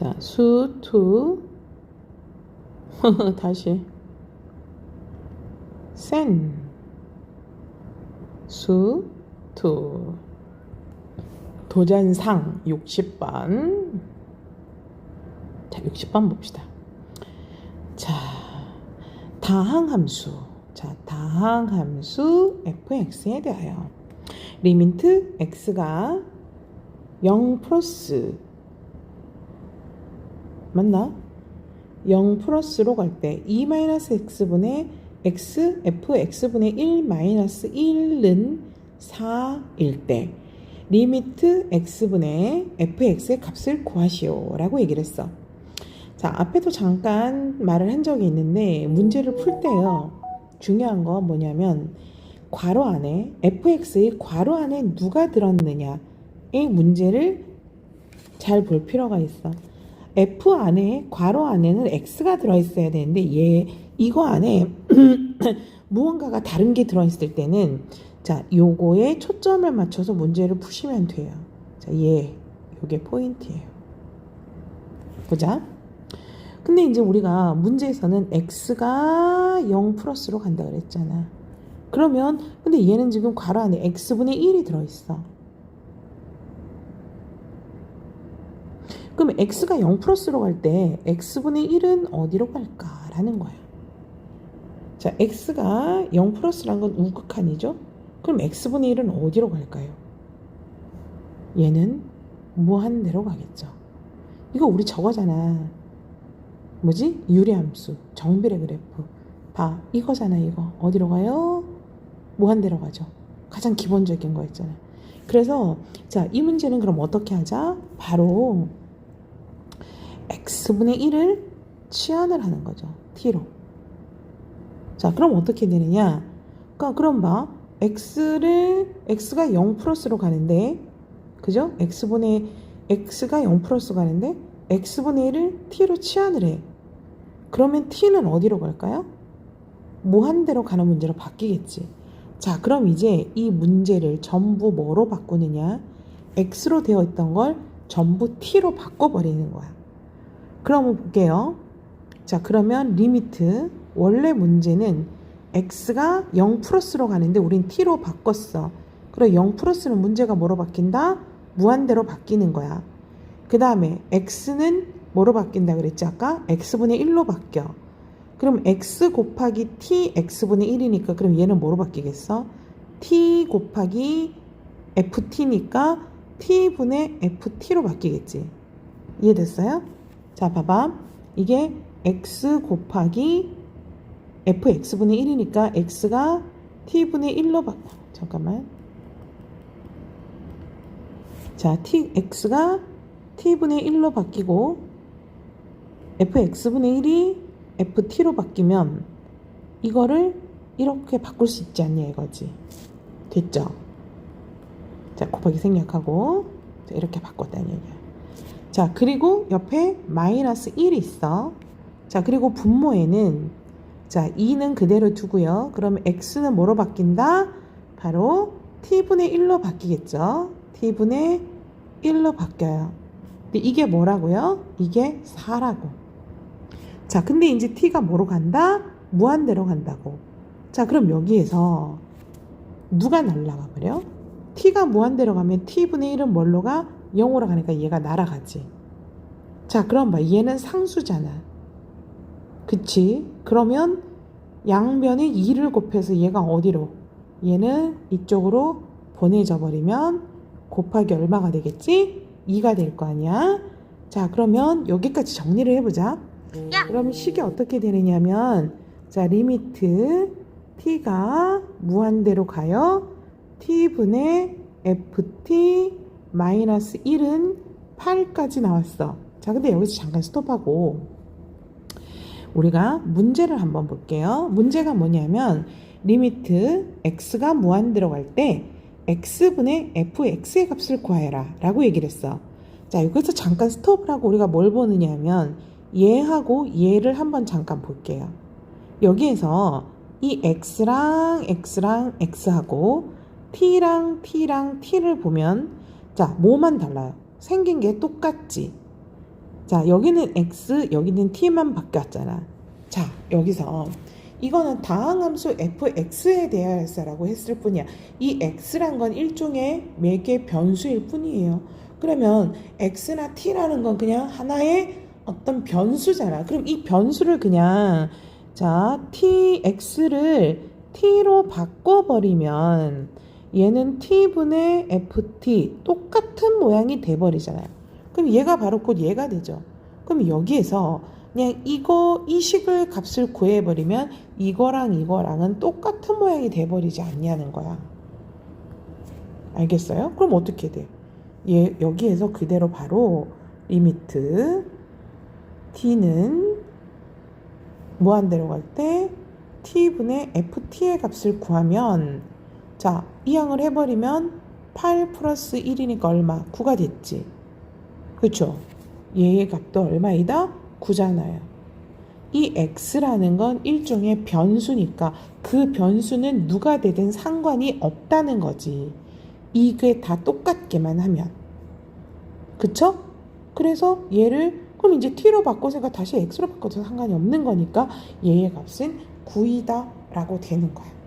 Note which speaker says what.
Speaker 1: 자, 수 투. 다시. 센. 수 투. 도전상 60번. 자, 60번 봅시다. 자, 다항함수. 자, 다항함수 fx에 대하여 리미트 x가 0 플러스 맞나? 0 플러스로 갈 때 2 마이너스 x분의 x f x분의 1 마이너스 1은 4일 때 리미트 x분의 fx의 값을 구하시오 라고 얘기를 했어. 자 앞에도 잠깐 말을 한 적이 있는데 문제를 풀 때요. 중요한 건 뭐냐면 괄호 안에 fx의 괄호 안에 누가 들었느냐의 문제를 잘 볼 필요가 있어 f 안에 괄호 안에는 x가 들어있어야 되는데 얘 이거 안에 무언가가 다른 게 들어있을 때는 자 요거에 초점을 맞춰서 문제를 푸시면 돼요. 자얘 요게 포인트예요. 보자. 근데 이제 우리가 문제에서는 x가 0 플러스로 간다 그랬잖아. 그러면 근데 얘는 지금 괄호 안에 x분의 1이 들어있어. 그럼 x가 0 플러스로 갈 때 x분의 1은 어디로 갈까라는 거야. 자, x가 0 플러스란 건 우극한이죠? 그럼 x분의 1은 어디로 갈까요? 얘는 무한대로 가겠죠. 이거 우리 저거잖아. 뭐지? 유리함수, 정비례 그래프. 봐, 이거잖아, 이거. 어디로 가요? 무한대로 가죠. 가장 기본적인 거 있잖아. 그래서 자, 이 문제는 그럼 어떻게 하자? 바로 x분의 1을 치환을 하는 거죠. t로. 자, 그럼 어떻게 되느냐? 그러니까 그럼 봐. x를 x가 0 플러스로 가는데 그죠? x분의 x가 0 플러스 가는데 x분의 1을 t로 치환을 해. 그러면 t는 어디로 갈까요? 무한대로 가는 문제로 바뀌겠지. 자, 그럼 이제 이 문제를 전부 뭐로 바꾸느냐? x로 되어 있던 걸 전부 t로 바꿔버리는 거야. 그럼 볼게요. 자, 그러면 리미트 원래 문제는 x가 0 플러스로 가는데 우린 t로 바꿨어. 그럼 0 플러스는 문제가 뭐로 바뀐다? 무한대로 바뀌는 거야. 그 다음에 x는 뭐로 바뀐다 그랬지 아까? x분의 1로 바뀌어. 그럼 x 곱하기 t x분의 1이니까 그럼 얘는 뭐로 바뀌겠어? t 곱하기 ft니까 t분의 ft로 바뀌겠지. 이해됐어요? 자, 봐봐. 이게 x 곱하기 fx분의 1이니까 x가 t분의 1로 바꿔. 잠깐만. 자, t, x가 t분의 1로 바뀌고 fx분의 1이 ft로 바뀌면 이거를 이렇게 바꿀 수 있지 않냐 이거지. 됐죠? 자, 곱하기 생략하고 자, 이렇게 바꿨다는 얘기야. 자, 그리고 옆에 마이너스 1이 있어. 자, 그리고 분모에는 자, 2는 그대로 두고요. 그러면 x는 뭐로 바뀐다? 바로 t분의 1로 바뀌겠죠. t분의 1로 바뀌어요. 근데 이게 뭐라고요? 이게 4라고. 자, 근데 이제 t가 뭐로 간다? 무한대로 간다고. 자, 그럼 여기에서 누가 날라가 버려? T가 무한대로 가면 t분의 1은 뭘로 가? 0으로 가니까 얘가 날아가지. 자, 그럼 봐. 얘는 상수잖아. 그치? 그러면 양변에 2를 곱해서 얘가 어디로? 얘는 이쪽으로 보내져 버리면 곱하기 얼마가 되겠지? 2가 될 거 아니야? 자, 그러면 여기까지 정리를 해보자. 그럼 식이 어떻게 되느냐면, 자, 리미트 t가 무한대로 가요. T분의 ft 마이너스 1은 8까지 나왔어. 자, 근데 여기서 잠깐 스톱하고 우리가 문제를 한번 볼게요. 문제가 뭐냐면 리미트 x가 무한대로 갈때 x분의 fx의 값을 구하여라 라고 얘기를 했어. 자, 여기서 잠깐 스톱을 하고 우리가 뭘 보느냐 하면 얘하고 얘를 한번 잠깐 볼게요. 여기에서 이 x랑 x랑 x하고 t랑 t랑 t를 보면 자, 뭐만 달라요? 생긴 게 똑같지. 자, 여기는 x, 여기는 t만 바뀌었잖아. 자, 여기서 이거는 다항함수 fx에 대하여서라고 했을 뿐이야. 이 x란 건 일종의 매개 변수일 뿐이에요. 그러면 x나 t라는 건 그냥 하나의 어떤 변수잖아. 그럼 이 변수를 그냥 자, t, x를 t로 바꿔버리면 얘는 t분의 ft 똑같은 모양이 돼버리잖아요. 그럼 얘가 바로 곧 얘가 되죠. 그럼 여기에서 그냥 이거 이 식을 값을 구해버리면 이거랑 이거랑은 똑같은 모양이 돼버리지 않냐는 거야. 알겠어요? 그럼 어떻게 돼? 얘 여기에서 그대로 바로 리미트 t는 무한대로 갈 때 t분의 ft의 값을 구하면 자 이항을 해버리면 8 플러스 1이니까 얼마? 9가 됐지. 그쵸? 얘의 값도 얼마이다? 9잖아요. 이 x라는 건 일종의 변수니까 그 변수는 누가 되든 상관이 없다는 거지. 이게 다 똑같게만 하면. 그쵸? 그래서 얘를 그럼 이제 t로 바꿔서 다시 x로 바꿔도 상관이 없는 거니까 얘의 값은 9이다 라고 되는 거야.